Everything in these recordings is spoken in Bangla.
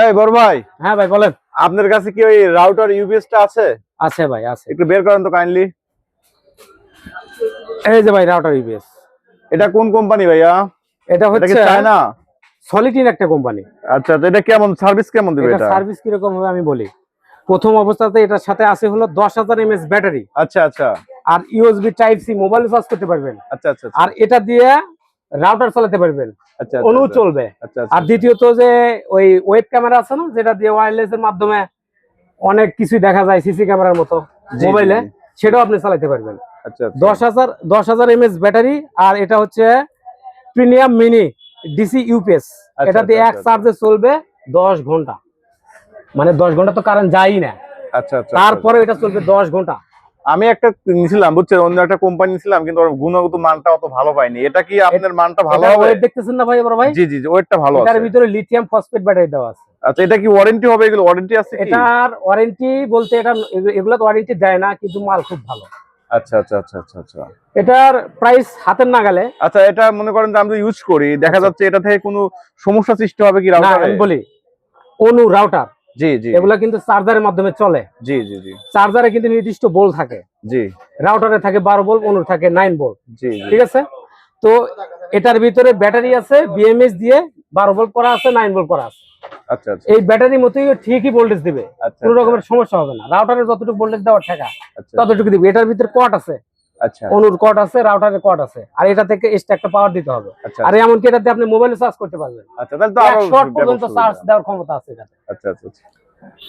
এই বড় ভাই হ্যাঁ ভাই বলেন। আপনার কাছে কি ওই রাউটার ইউপিএসটা আছে? আছে ভাই আছে। একটু বের করেন তো কাইন্ডলি এই যে ভাই রাউটার ইউপিএস এটা কোন কোম্পানি ভাইয়া? এটা হচ্ছে চায়না সলিটিন একটা কোম্পানি আচ্ছা তো এটা কেমন সার্ভিস কেমন দিবে এটা সার্ভিস কীরকম হবে আমি বলি। প্রথম অবস্থাতে এটার সাথে আছে হলো দশ হাজার এমএস ব্যাটারি আচ্ছা আচ্ছা। আর USB type C mobile charge করতে পারবেন। আচ্ছা আচ্ছা। আর এটা দিয়ে রাউটার চালাতে পারবেন। আচ্ছা অনু আচ্ছা, চলবে। আচ্ছা আর দ্বিতীয়ত যে ওই ওয়েব ক্যামেরা আছে না যেটা দিয়ে ওয়্যারলেস এর মাধ্যমে অনেক কিছু দেখা যায় সিসি ক্যামেরার মতো মোবাইলে সেটাও আপনি চালাতে পারবেন। আচ্ছা আচ্ছা। দশ হাজার দশ হাজার এমএস ব্যাটারি আর এটা হচ্ছে প্রিমিয়াম মিনি ডিসি ইউপিএস আচ্ছা, এটা দিয়ে আচ্ছা, এক আচ্ছা। চার্জে চলবে দশ ঘণ্টা। মানে দশ ঘণ্টা তো কারেন্ট যায়ই না। আচ্ছা আচ্ছা তারপরে এটা চলবে দশ ঘণ্টা। আমি একটা নিছিলাম বুঝছেন? অন্য একটা কোম্পানি নিছিলাম কিন্তু গুণগত মানটা অত ভালো পাইনি। এটা কি আপনার মানটা ভালো হবে? দেখতেছেন না ভাই বড় ভাই? জি জি ওয়েটটা ভালো আছে। ভিতরে লিথিয়াম ফসফেট ব্যাটারি দেওয়া আছে। আচ্ছা এটা কি ওয়ারেন্টি হবে? এগুলো ওয়ারেন্টি আছে কি? এটার ওয়ারেন্টি বলতে এটা এগুলো তো ওয়ারেন্টি দেয় না কিন্তু মাল খুব ভালো। আচ্ছা আচ্ছা আচ্ছা আচ্ছা আচ্ছা। এটার প্রাইস হাতের নাগালে। আচ্ছা এটা মনে করেন যে আমরা ইউজ করি দেখা আচ্ছা। যাচ্ছে এটা থেকে কোনো সমস্যা সৃষ্টি হবে কি রাউটারে? আমি বলি অনু রাউটার। জি জি এগুলা কিন্তু চার্জারের মাধ্যমে চলে। জি জি জি। চার্জারে কিন্তু নির্দিষ্ট বোল থাকে। জি। রাউটারে থাকে বারো বোল অনুর থাকে নাইন বোল। জি ঠিক আছে? তো এটার ভিতরে ব্যাটারি আছে বিএমএস দিয়ে বারো ভোল্ট করা আছে নাইন ভোল্ট করা আছে। আচ্ছা আচ্ছা। এই ব্যাটারির মতোই ঠিকই ভোল্টেজ দিবে। আচ্ছা কোনো রকমের সমস্যা হবে না। রাউটারের যতটুকু ভোল্টেজ দেওয়ার আচ্ছা। ততটুকু দিবে। এটার ভিতরে কট আছে। আচ্ছা অনুর কট আছে রাউটারের কট আছে। আর এটা থেকে এক্সট্রা একটা পাওয়ার দিতে হবে। আচ্ছা আর এমনকি এটাতে আপনি মোবাইলে চার্জ করতে পারবেন। আচ্ছা তাহলে তো আরও শর্ট পর্যন্ত চার্জ দেওয়ার ক্ষমতা আছে এটাতে। আচ্ছা আচ্ছা আচ্ছা।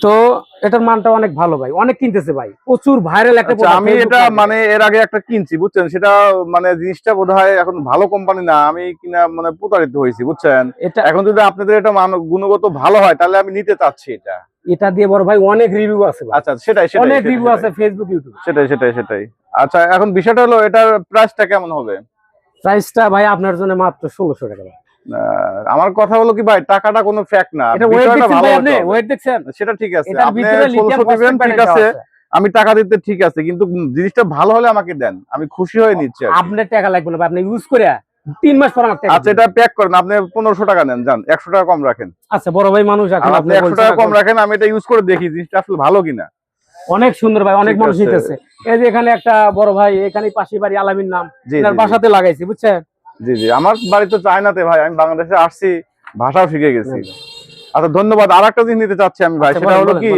তো এটার মানটা অনেক ভালো ভাই অনেক কিনতেছে ভাই। প্রচুর ভাইরাল একটা আচ্ছা আমি এটা মানে এর আগে একটা কিনছি বুঝছেন? সেটা মানে জিনিসটা বোধহয় এখন ভালো কোম্পানি না আমি কিনা মানে প্রতারিত হয়েছি বুঝছেন? এখন যদি আপনাদের এটা মান গুণগত ভালো হয় তাহলে আমি নিতে চাচ্ছি এটা। এটা দিয়ে বড় ভাই অনেক রিভিউ আছে। আচ্ছা সেটাই সেটাই অনেক রিভিউ আছে ফেসবুক ইউটিউব সেটাই সেটাই সেটাই। আচ্ছা এখন বিষয়টা হলো এটার প্রাইসটা কেমন হবে? প্রাইসটা ভাই আপনার জন্য মাত্র ষোলোশো টাকা আহ, আমার কথা হলো কি ভাই টাকাটা কোনো ফ্যাক্ট না। এটা ওয়েট দেখছেন ভালো ভাই আপনি? ওয়েট দেখছেন? সেটা ঠিক আছে। আপনি ভিতরে লিথিয়াম 1600 দিবেন ঠিক আছে। আমি টাকা দিতে ঠিক আছে কিন্তু জিনিসটা ভালো হলে আমাকে দেন। আমি খুশি হয়ে নিচ্ছি। আপনার টাকা লাগবে না ভাই, আপনি ইউজ করে তিন মাস পর আচ্ছা এটা প্যাক করেন আপনি পনেরোশো টাকা নেন যান একশো টাকা কম রাখেন। আচ্ছা বড় ভাই মানুষ আপনি একশো টাকা কম রাখেন আমি এটা ইউজ করে দেখি জিনিসটা আসলে ভালো কিনা। অনেক সুন্দর ভাই অনেক মানুষ নিতেছে এই যে এখানে একটা বড় ভাই এখানে পাশে বাড়ি আলামিন নাম। বাসাতে লাগাইছি বুঝছেন? জি জি আমার বাড়ি তো চায়নাতে ভাই আমি বাংলাদেশে আসছি ভাষাও শিখে গেছি। আচ্ছা ধন্যবাদ। আর একটা জিনিস নিতে চাচ্ছি আমি ভাই আচ্ছা, সেটা হলো কি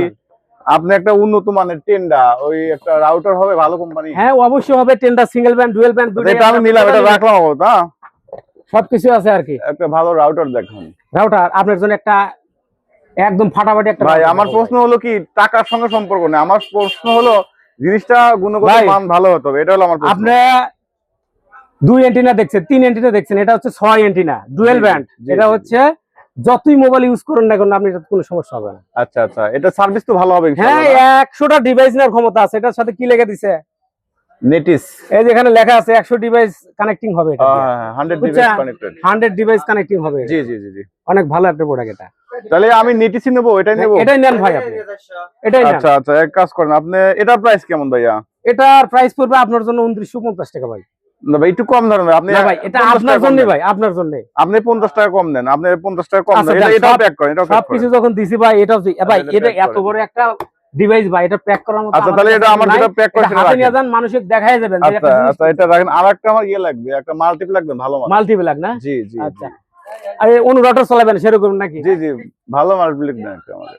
আপনি একটা উন্নত মানের টেন্ডা ওই একটা রাউটার হবে ভালো কোম্পানি হ্যাঁ অবশ্যই হবে tender single band dual band এটা আমি নিলাম এটা রাখলাম হবে না সবকিছু আছে আর কি। একটা ভালো রাউটার দেখুন। রাউটার আপনার জন্য একটা একদম ফাটাফাটি একটা ভাই আমার প্রশ্ন হলো কি টাকার সঙ্গে সম্পর্ক নেই। আমার প্রশ্ন হলো জিনিসটা গুণগত মান ভালো হতে এটা হলো আমার প্রশ্ন। আপনি দুই এন্টিনা দেখছেন তিন এন্টিনা দেখছেন এটা হচ্ছে ছয় এন্টিনা ডুয়েল ব্যান্ড এটা হচ্ছে যতই মোবাইল ইউজ করেন না কেন আপনি কোনো সমস্যা হবে না। আচ্ছা আচ্ছা এটা সার্ভিস তো ভালো হবে হ্যাঁ একশোটা ডিভাইস নেওয়ার ক্ষমতা আছে এটার সাথে কি লেগে দিছে? নেটিস এই যে এখানে লেখা আছে একশো ডিভাইস কানেক্টিং হবে এটা হান্ড্রেড বুঝছেন? Device connected hundred device connecting হবে জি জি জি জি। অনেক ভালো একটা প্রোডাক্ট এটা। তাহলে আমি নেটিসই নেব? এটাই নেব? এটাই নেন ভাই আপনি। এটাই নেন। আচ্ছা আচ্ছা এক কাজ করেন। আপনি এটার প্রাইস কেমন ভাইয়া? এটার প্রাইস পড়বে আপনার জন্য উনত্রিশশো পঞ্চাশ টাকা ভাই। না ভাই একটু কম ধরেন। আপনি না ভাই এটা আপনার জন্য ভাই আপনার জন্য আপনি পঞ্চাশ টাকা কম দেন। আপনি পঞ্চাশ টাকা কম আচ্ছা, দেন। এটা সব- প্যাক করেন সবকিছু যখন দিছি ভাই এটা ভাই এটা এটা এত বড় একটা ডিভাইস ভাই এটা প্যাক করার মতো আচ্ছা তাহলে এটা আমার যেটা প্যাক করে এটা সেটা নিয়ে রাখেন। যান মানুষকে দেখাই যাবেন আচ্ছা আচ্ছা এটা রাখেন। আর একটা আমার ইয়ে লাগবে একটা মাল্টিপল লাগবে ভালো মাল। মাল্টি ব্ল্যাক না? জি জি আচ্ছা। আরে অনুরাটার চালাবেন সেরকম নাকি? জি জি ভালো মাল্টিপল দেন একটা আমাদের।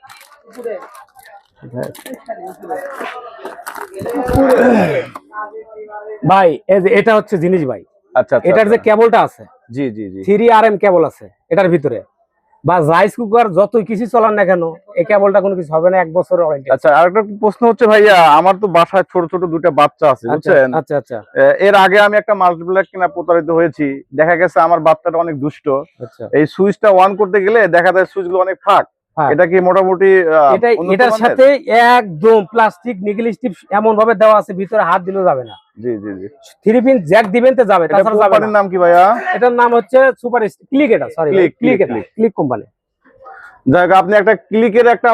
ভাই এই যে এটা হচ্ছে জিনিস ভাই। আচ্ছা আচ্ছা এটার যে আচ্ছা। কেবলটা আছে জি জি জি। থ্রি আর এম কেবল আছে এটার ভিতরে। বা রাইস কুকার যতই কিছু চলান না কেন এই কেবলটা কোনো কিছু হবে না এক বছরের ওয়ারেন্টি আচ্ছা আরেকটা প্রশ্ন হচ্ছে ভাইয়া আমার তো বাসায় ছোট ছোট দুটা বাচ্চা আছে বুঝছেন? আচ্ছা আচ্ছা। এর আগে আমি একটা মাল্টিপ্লাক কিনা প্রতারিত হয়েছি দেখা গেছে আমার বাচ্চাটা অনেক দুষ্ট। আচ্ছা। এই সুইচটা অন করতে গেলে দেখা যায় সুইচগুলো অনেক ফাঁক। এটা কি মোটামুটি এটা এটার সাথে একদম প্লাস্টিক স্টিপ এমন ভাবে দেওয়া আছে ভিতরে হাত দিলেও যাবে না। জি জি জি। থ্রি পিন জ্যাক দিবেন তো যাবে তাছাড়া যাবে না। নাম কি ভাইয়া? এটার নাম হচ্ছে সুপার ক্লিক এটা সরি ক্লিক Click, এটা Click। ক্লিক কোম্পানি যাই হোক, আপনি একটা ক্লিকের একটা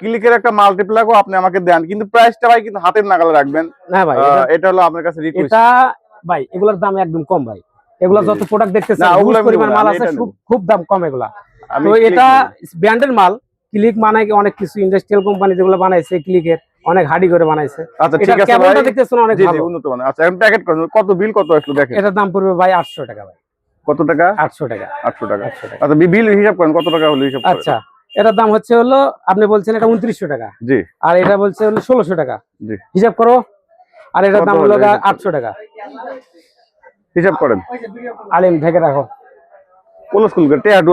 ক্লিকের একটা মাল্টিপ্লাকও আপনি আমাকে দেন কিন্তু প্রাইসটা ভাই কিন্তু হাতের নাগালে রাখবেন। না ভাই এটা- হলো আপনার কাছে রিকোয়েস্ট এটা ভাই এগুলোর দাম একদম কম ভাই। এগুলা যত প্রোডাক্ট দেখতেছেন পরিমাণ মাল আছে খুব খুব দাম কম এগুলা। তো এটা ব্র্যান্ডের মাল। ক্লিক বানায় অনেক কিছু ইন্ডাস্ট্রিয়াল কোম্পানি যেগুলো বানাইছে ক্লিকের অনেক হাডি করে বানাইছে। আচ্ছা ঠিক আছে কেমনটা দেখতেছেন অনেক ভালো। উন্নত মানের। আচ্ছা এখন প্যাকেট করেন। কত বিল কত আসলো দেখেন? এটার দাম পড়বে ভাই আটশো টাকা ভাই। কত টাকা? আটশো টাকা। আটশো টাকা। আটশো টাকা। আচ্ছা বিল হিসাব করেন কত টাকা হলো হিসাব করেন। আচ্ছা এটার দাম হচ্ছে হলো আপনি বলছেন এটা উনত্রিশশো টাকা। জি। আর এটা বলছে হলো ষোলোশো টাকা। জি। হিসাব করো। আর এটার দাম হলো হলো হিসাব করো? আটশো টাকা। হিসাব করেন। আলিম থেকে রাখো। কোন স্কুল টেয়ার